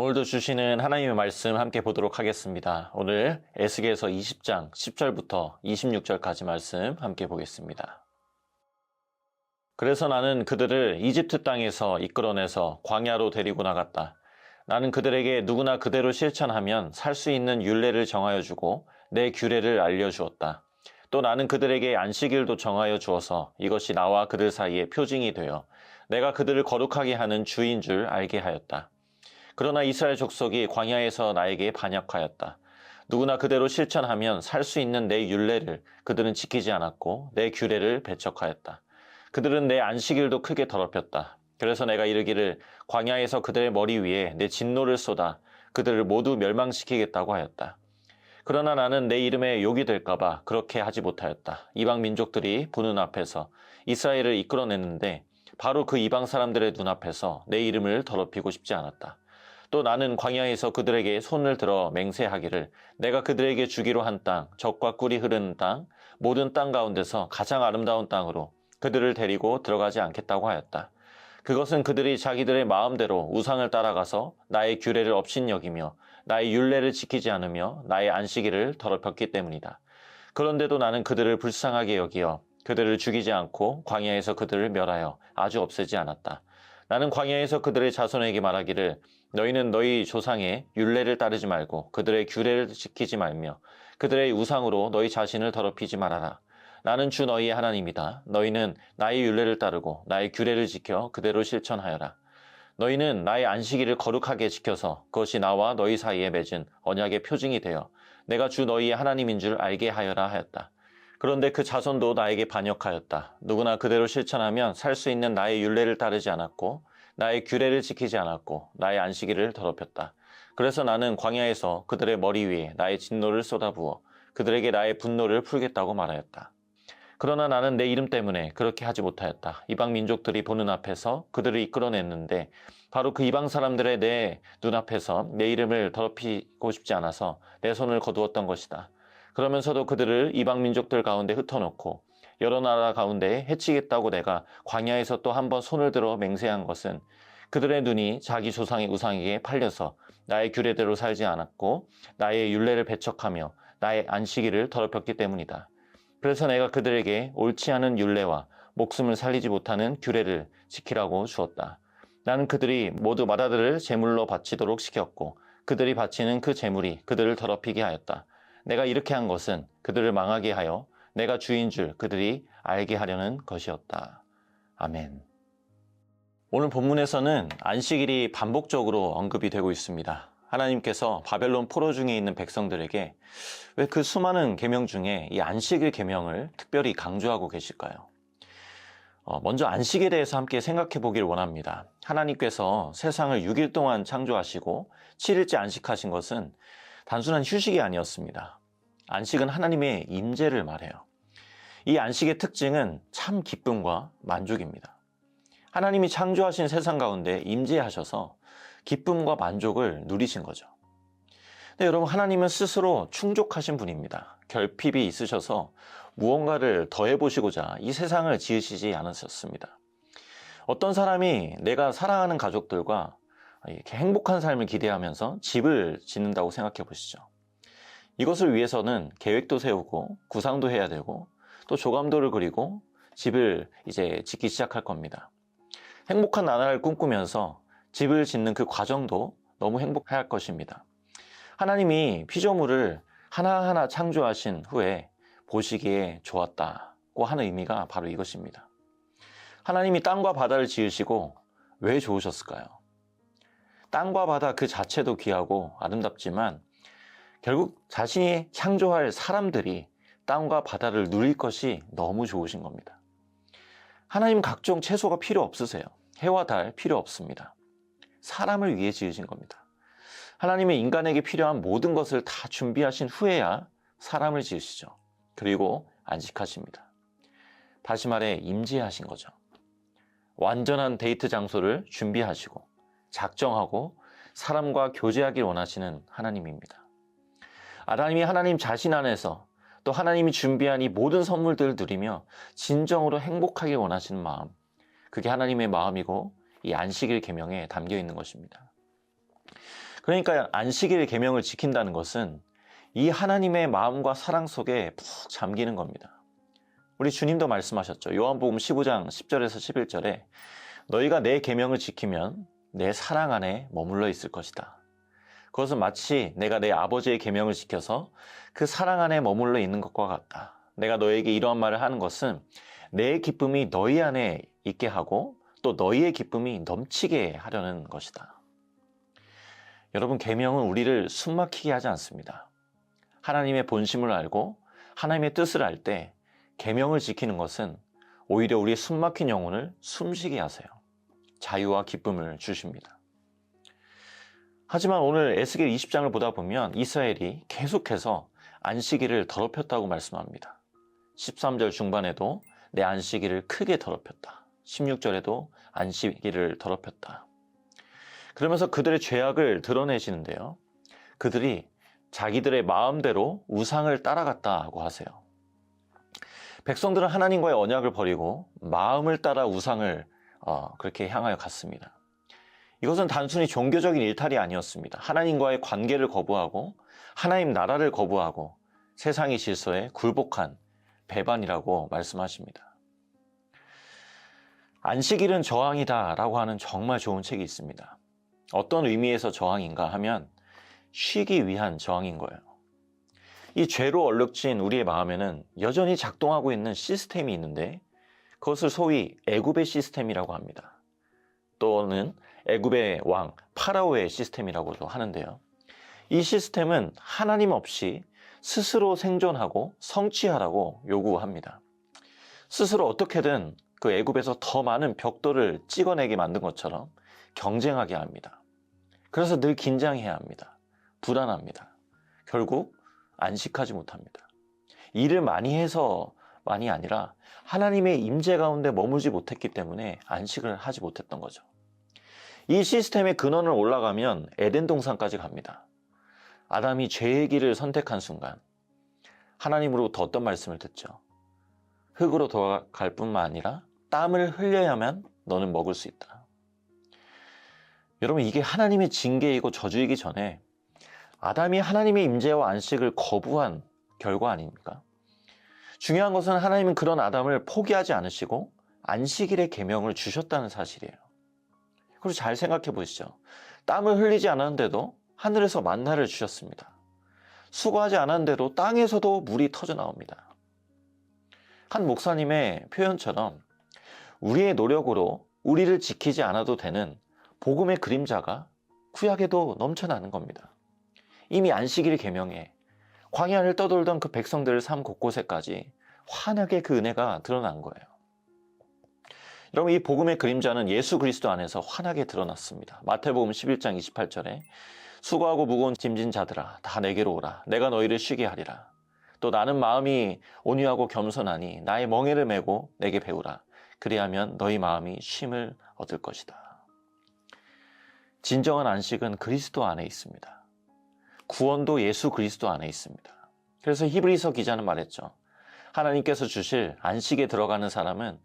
오늘도 주시는 하나님의 말씀 함께 보도록 하겠습니다. 오늘 에스겔서 20장 10절부터 26절까지 말씀 함께 보겠습니다. 그래서 나는 그들을 이집트 땅에서 이끌어내서 광야로 데리고 나갔다. 나는 그들에게 누구나 그대로 실천하면 살 수 있는 율례를 정하여 주고 내 규례를 알려 주었다. 또 나는 그들에게 안식일도 정하여 주어서 이것이 나와 그들 사이에 표징이 되어 내가 그들을 거룩하게 하는 주인 줄 알게 하였다. 그러나 이스라엘 족속이 광야에서 나에게 반역하였다. 누구나 그대로 실천하면 살 수 있는 내 율례를 그들은 지키지 않았고 내 규례를 배척하였다. 그들은 내 안식일도 크게 더럽혔다. 그래서 내가 이르기를 광야에서 그들의 머리 위에 내 진노를 쏟아 그들을 모두 멸망시키겠다고 하였다. 그러나 나는 내 이름에 욕이 될까봐 그렇게 하지 못하였다. 이방 민족들이 보는 앞에서 이스라엘을 이끌어냈는데 바로 그 이방 사람들의 눈앞에서 내 이름을 더럽히고 싶지 않았다. 또 나는 광야에서 그들에게 손을 들어 맹세하기를 내가 그들에게 주기로 한 땅, 적과 꿀이 흐르는 땅, 모든 땅 가운데서 가장 아름다운 땅으로 그들을 데리고 들어가지 않겠다고 하였다. 그것은 그들이 자기들의 마음대로 우상을 따라가서 나의 규례를 업신여기며 나의 율례를 지키지 않으며 나의 안식일을 더럽혔기 때문이다. 그런데도 나는 그들을 불쌍하게 여기어 그들을 죽이지 않고 광야에서 그들을 멸하여 아주 없애지 않았다. 나는 광야에서 그들의 자손에게 말하기를 너희는 너희 조상의 율례를 따르지 말고 그들의 규례를 지키지 말며 그들의 우상으로 너희 자신을 더럽히지 말아라. 나는 주 너희의 하나님이다. 너희는 나의 율례를 따르고 나의 규례를 지켜 그대로 실천하여라. 너희는 나의 안식일을 거룩하게 지켜서 그것이 나와 너희 사이에 맺은 언약의 표징이 되어 내가 주 너희의 하나님인 줄 알게 하여라 하였다. 그런데 그 자손도 나에게 반역하였다. 누구나 그대로 실천하면 살 수 있는 나의 율례를 따르지 않았고 나의 규례를 지키지 않았고 나의 안식일을 더럽혔다. 그래서 나는 광야에서 그들의 머리 위에 나의 진노를 쏟아부어 그들에게 나의 분노를 풀겠다고 말하였다. 그러나 나는 내 이름 때문에 그렇게 하지 못하였다. 이방 민족들이 보는 앞에서 그들을 이끌어냈는데 바로 그 이방 사람들의 내 눈앞에서 내 이름을 더럽히고 싶지 않아서 내 손을 거두었던 것이다. 그러면서도 그들을 이방 민족들 가운데 흩어놓고 여러 나라 가운데 해치겠다고 내가 광야에서 또 한 번 손을 들어 맹세한 것은 그들의 눈이 자기 조상의 우상에게 팔려서 나의 규례대로 살지 않았고 나의 율례를 배척하며 나의 안식일을 더럽혔기 때문이다. 그래서 내가 그들에게 옳지 않은 율례와 목숨을 살리지 못하는 규례를 지키라고 주었다. 나는 그들이 모두 마다들을 제물로 바치도록 시켰고 그들이 바치는 그 제물이 그들을 더럽히게 하였다. 내가 이렇게 한 것은 그들을 망하게 하여 내가 주인 줄 그들이 알게 하려는 것이었다. 아멘. 오늘 본문에서는 안식일이 반복적으로 언급이 되고 있습니다. 하나님께서 바벨론 포로 중에 있는 백성들에게 왜 그 수많은 계명 중에 이 안식일 계명을 특별히 강조하고 계실까요? 어, 먼저 안식에 대해서 함께 생각해 보길 원합니다. 하나님께서 세상을 6일 동안 창조하시고 7일째 안식하신 것은 단순한 휴식이 아니었습니다. 안식은 하나님의 임재를 말해요. 이 안식의 특징은 참 기쁨과 만족입니다. 하나님이 창조하신 세상 가운데 임재하셔서 기쁨과 만족을 누리신 거죠. 근데 여러분 하나님은 스스로 충족하신 분입니다. 결핍이 있으셔서 무언가를 더해 보시고자 이 세상을 지으시지 않으셨습니다. 어떤 사람이 내가 사랑하는 가족들과 이렇게 행복한 삶을 기대하면서 집을 짓는다고 생각해 보시죠. 이것을 위해서는 계획도 세우고 구상도 해야 되고 또 조감도를 그리고 집을 이제 짓기 시작할 겁니다. 행복한 나라를 꿈꾸면서 집을 짓는 그 과정도 너무 행복할 것입니다. 하나님이 피조물을 하나하나 창조하신 후에 보시기에 좋았다고 하는 의미가 바로 이것입니다. 하나님이 땅과 바다를 지으시고 왜 좋으셨을까요? 땅과 바다 그 자체도 귀하고 아름답지만 결국 자신이 창조할 사람들이 땅과 바다를 누릴 것이 너무 좋으신 겁니다. 하나님 각종 채소가 필요 없으세요. 해와 달 필요 없습니다. 사람을 위해 지으신 겁니다. 하나님의 인간에게 필요한 모든 것을 다 준비하신 후에야 사람을 지으시죠. 그리고 안식하십니다. 다시 말해 임재하신 거죠. 완전한 데이트 장소를 준비하시고 작정하고 사람과 교제하길 원하시는 하나님입니다. 아담이 하나님 자신 안에서 또 하나님이 준비한 이 모든 선물들을 누리며 진정으로 행복하게 원하시는 마음, 그게 하나님의 마음이고 이 안식일 계명에 담겨 있는 것입니다. 그러니까 안식일 계명을 지킨다는 것은 이 하나님의 마음과 사랑 속에 푹 잠기는 겁니다. 우리 주님도 말씀하셨죠. 요한복음 15장 10절에서 11절에 너희가 내 계명을 지키면 내 사랑 안에 머물러 있을 것이다. 그것은 마치 내가 내 아버지의 계명을 지켜서 그 사랑 안에 머물러 있는 것과 같다. 내가 너에게 이러한 말을 하는 것은 내 기쁨이 너희 안에 있게 하고 또 너희의 기쁨이 넘치게 하려는 것이다. 여러분 계명은 우리를 숨막히게 하지 않습니다. 하나님의 본심을 알고 하나님의 뜻을 알 때 계명을 지키는 것은 오히려 우리의 숨막힌 영혼을 숨쉬게 하세요. 자유와 기쁨을 주십니다. 하지만 오늘 에스겔 20장을 보다 보면 이스라엘이 계속해서 안식일을 더럽혔다고 말씀합니다. 13절 중반에도 내 안식일을 크게 더럽혔다. 16절에도 안식일을 더럽혔다. 그러면서 그들의 죄악을 드러내시는데요. 그들이 자기들의 마음대로 우상을 따라갔다고 하세요. 백성들은 하나님과의 언약을 버리고 마음을 따라 우상을 어, 그렇게 향하여 갔습니다. 이것은 단순히 종교적인 일탈이 아니었습니다. 하나님과의 관계를 거부하고 하나님 나라를 거부하고 세상의 질서에 굴복한 배반이라고 말씀하십니다. 안식일은 저항이다 라고 하는 정말 좋은 책이 있습니다. 어떤 의미에서 저항인가 하면 쉬기 위한 저항인 거예요. 이 죄로 얼룩진 우리의 마음에는 여전히 작동하고 있는 시스템이 있는데 그것을 소위 애굽의 시스템이라고 합니다. 또는 애굽의 왕 파라오의 시스템이라고도 하는데요. 이 시스템은 하나님 없이 스스로 생존하고 성취하라고 요구합니다. 스스로 어떻게든 그 애굽에서 더 많은 벽돌을 찍어내게 만든 것처럼 경쟁하게 합니다. 그래서 늘 긴장해야 합니다. 불안합니다. 결국 안식하지 못합니다. 일을 많이 해서만이 아니라 하나님의 임재 가운데 머물지 못했기 때문에 안식을 하지 못했던 거죠. 이 시스템의 근원을 올라가면 에덴 동산까지 갑니다. 아담이 죄의 길을 선택한 순간 하나님으로부터 어떤 말씀을 듣죠? 흙으로 돌아갈 뿐만 아니라 땀을 흘려야만 너는 먹을 수 있다. 여러분 이게 하나님의 징계이고 저주이기 전에 아담이 하나님의 임재와 안식을 거부한 결과 아닙니까? 중요한 것은 하나님은 그런 아담을 포기하지 않으시고 안식일의 계명을 주셨다는 사실이에요. 그리고 잘 생각해 보시죠. 땀을 흘리지 않았는데도 하늘에서 만나를 주셨습니다. 수고하지 않았는데도 땅에서도 물이 터져 나옵니다. 한 목사님의 표현처럼 우리의 노력으로 우리를 지키지 않아도 되는 복음의 그림자가 구약에도 넘쳐나는 겁니다. 이미 안식일 계명에 광야를 떠돌던 그 백성들의 삶 곳곳에까지 환하게 그 은혜가 드러난 거예요. 여러분 이 복음의 그림자는 예수 그리스도 안에서 환하게 드러났습니다. 마태복음 11장 28절에 수고하고 무거운 짐진 자들아 다 내게로 오라 내가 너희를 쉬게 하리라. 또 나는 마음이 온유하고 겸손하니 나의 멍에를 메고 내게 배우라. 그리하면 너희 마음이 쉼을 얻을 것이다. 진정한 안식은 그리스도 안에 있습니다. 구원도 예수 그리스도 안에 있습니다. 그래서 히브리서 기자는 말했죠. 하나님께서 주실 안식에 들어가는 사람은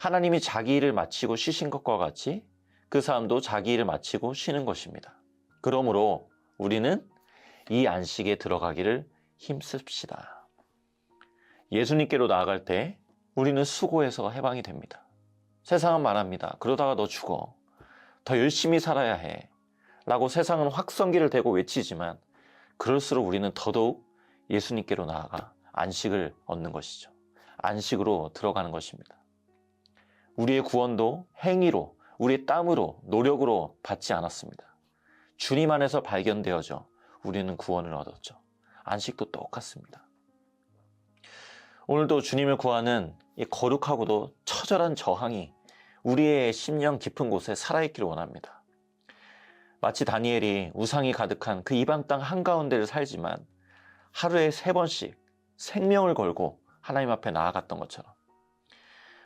하나님이 자기 일을 마치고 쉬신 것과 같이 그 사람도 자기 일을 마치고 쉬는 것입니다. 그러므로 우리는 이 안식에 들어가기를 힘씁시다. 예수님께로 나아갈 때 우리는 수고해서 해방이 됩니다. 세상은 말합니다. 그러다가 너 죽어. 더 열심히 살아야 해. 라고 세상은 확성기를 대고 외치지만 그럴수록 우리는 더더욱 예수님께로 나아가 안식을 얻는 것이죠. 안식으로 들어가는 것입니다. 우리의 구원도 행위로, 우리의 땀으로, 노력으로 받지 않았습니다. 주님 안에서 발견되어져 우리는 구원을 얻었죠. 안식도 똑같습니다. 오늘도 주님을 구하는 이 거룩하고도 처절한 저항이 우리의 심령 깊은 곳에 살아있기를 원합니다. 마치 다니엘이 우상이 가득한 그 이방 땅 한가운데를 살지만 하루에 세 번씩 생명을 걸고 하나님 앞에 나아갔던 것처럼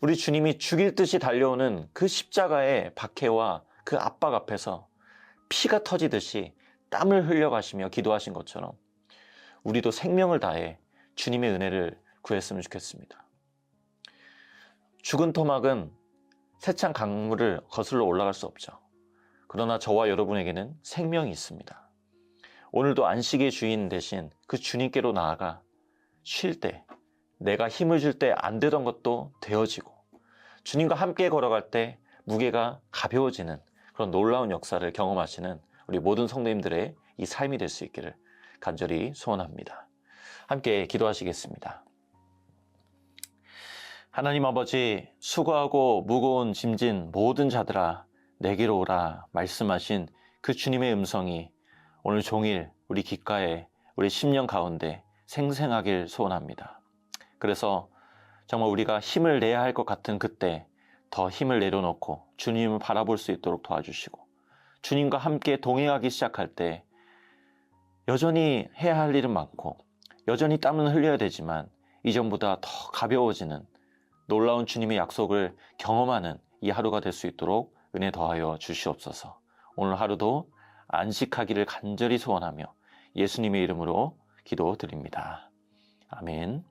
우리 주님이 죽일 듯이 달려오는 그 십자가의 박해와 그 압박 앞에서 피가 터지듯이 땀을 흘려가시며 기도하신 것처럼 우리도 생명을 다해 주님의 은혜를 구했으면 좋겠습니다. 죽은 토막은 세찬 강물을 거슬러 올라갈 수 없죠. 그러나 저와 여러분에게는 생명이 있습니다. 오늘도 안식의 주인 대신 그 주님께로 나아가 쉴 때, 내가 힘을 줄 때 안 되던 것도 되어지고, 주님과 함께 걸어갈 때 무게가 가벼워지는 그런 놀라운 역사를 경험하시는 우리 모든 성도님들의 이 삶이 될 수 있기를 간절히 소원합니다. 함께 기도하시겠습니다. 하나님 아버지, 수고하고 무거운 짐진 모든 자들아, 내게로 오라 말씀하신 그 주님의 음성이 오늘 종일 우리 귓가에, 우리 심령 가운데 생생하길 소원합니다. 그래서 정말 우리가 힘을 내야 할 것 같은 그때 더 힘을 내려놓고 주님을 바라볼 수 있도록 도와주시고, 주님과 함께 동행하기 시작할 때 여전히 해야 할 일은 많고, 여전히 땀은 흘려야 되지만, 이전보다 더 가벼워지는 놀라운 주님의 약속을 경험하는 이 하루가 될 수 있도록 은혜 더하여 주시옵소서. 오늘 하루도 안식하기를 간절히 소원하며 예수님의 이름으로 기도드립니다. 아멘.